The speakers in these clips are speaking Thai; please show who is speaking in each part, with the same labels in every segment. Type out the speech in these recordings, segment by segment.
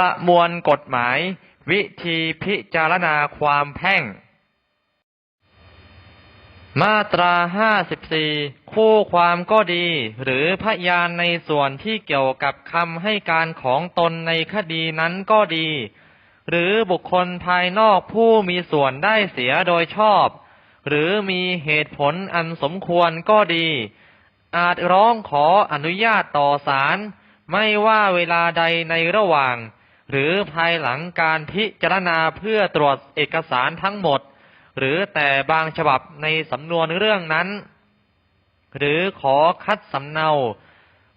Speaker 1: ประมวลกฎหมาย วิธีพิจารณาความแพ่ง มาตรา54คู่ความก็ดี หรือพยานในส่วนที่เกี่ยวกับคำให้การของตนในคดีนั้นก็ดี หรือบุคคลภายนอกผู้มีส่วนได้เสียโดยชอบ หรือมีเหตุผลอันสมควรก็ดี อาจร้องขออนุญาตต่อศาลไม่ว่าเวลาใดในระหว่าง หรือภายหลังการพิจารณาเพื่อตรวจเอกสารทั้งหมด หรือแต่บางฉบับในสำนวนเรื่องนั้น หรือขอคัดสำเนา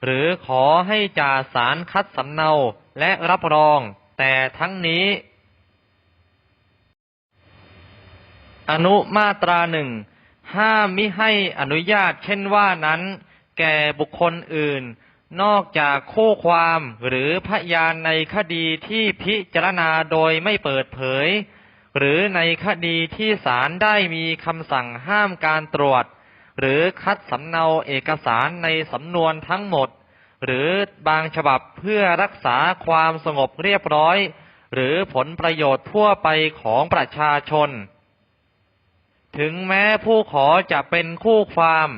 Speaker 1: หรือขอให้จ่าสารคัดสำเนาและรับรอง แต่ทั้งนี้ อนุมาตราหนึ่งห้ามมิให้อนุญาตเช่นว่านั้น แก่บุคคลอื่น นอกจากคู่ความหรือพยานในคดีที่พิจารณาโดยไม่เปิดเผย หรือในคดีที่ศาลได้มีคำสั่งห้ามการตรวจ หรือคัดสำเนาเอกสารในสำนวนทั้งหมด หรือบางฉบับเพื่อรักษาความสงบเรียบร้อย หรือผลประโยชน์ทั่วไปของประชาชน ถึงแม้ผู้ขอจะเป็นคู่ความ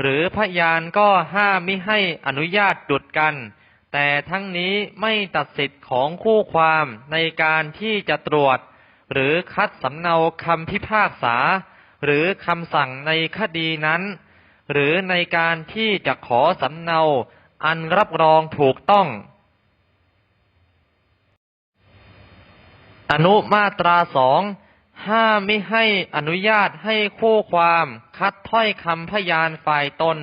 Speaker 1: หรือพยานก็ห้ามมิให้อนุญาตดุดกัน แต่ทั้งนี้ไม่ตัดสิทธิ์ของคู่ความในการที่จะตรวจ หรือคัดสำเนาคำพิพากษา หรือคำสั่งในคดีนั้น หรือในการที่จะขอสำเนาอันรับรองถูกต้อง อนุมาตราสอง ห้ามไม่ให้อนุญาตให้คู่ความคัดถ้อยคำพยานฝ่ายตน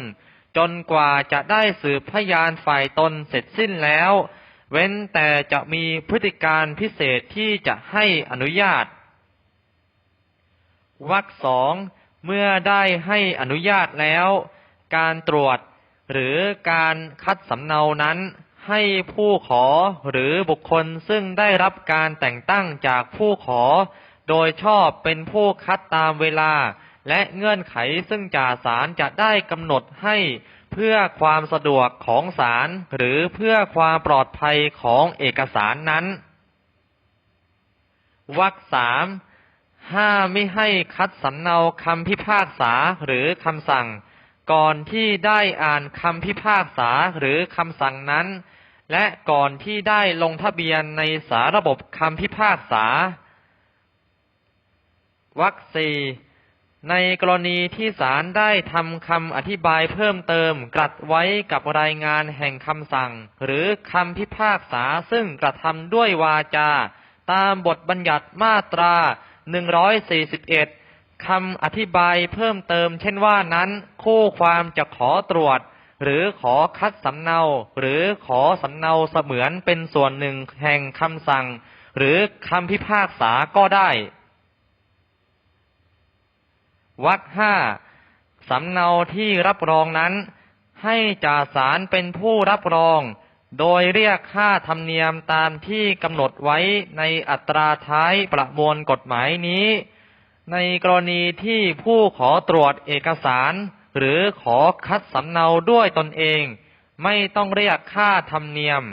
Speaker 1: จนกว่าจะได้สืบพยานฝ่ายตนเสร็จสิ้นแล้ว เว้นแต่จะมีพฤติการพิเศษที่จะให้อนุญาตวรรคสองเมื่อได้ให้อนุญาตแล้ว การตรวจหรือการคัดสำเนานั้น ให้ผู้ขอหรือบุคคลซึ่งได้รับการแต่งตั้งจากผู้ขอ โดยชอบเป็นผู้คัดตามเวลา และเงื่อนไขซึ่งจ่าสารจะได้กำหนดให้เพื่อความสะดวกของศาลหรือเพื่อความปลอดภัยของเอกสารนั้น วรรคสามห้าไม่ให้คัดสำเนาคำพิพากษาหรือคำสั่ง ก่อนที่ได้อ่านคำพิพากษาหรือคำสั่งนั้น และก่อนที่ได้ลงทะเบียนในสาระบบคำพิพากษา วรรคสี่ในกรณีที่ศาลได้ทำคำอธิบายเพิ่มเติมกลัดไว้กับรายงานแห่งคำสั่ง หรือคำพิพากษาซึ่งกระทำด้วยวาจา ตามบทบัญญัติมาตรา 141 คำอธิบายเพิ่มเติม เช่นว่านั้น คู่ความจะขอตรวจ หรือขอคัดสำเนา หรือขอสำเนาเสมือนเป็นส่วนหนึ่งแห่งคำสั่ง หรือคำพิพากษาก็ได้ วรรคห้าสำเนาที่รับรองนั้น ให้จ่าสารเป็นผู้รับรอง โดยเรียกค่าธรรมเนียมตามที่กำหนดไว้ในอัตราท้ายประมวลกฎหมายนี้ ในกรณีที่ผู้ขอตรวจเอกสาร หรือขอคัดสำเนาด้วยตนเอง ไม่ต้องเรียกค่าธรรมเนียม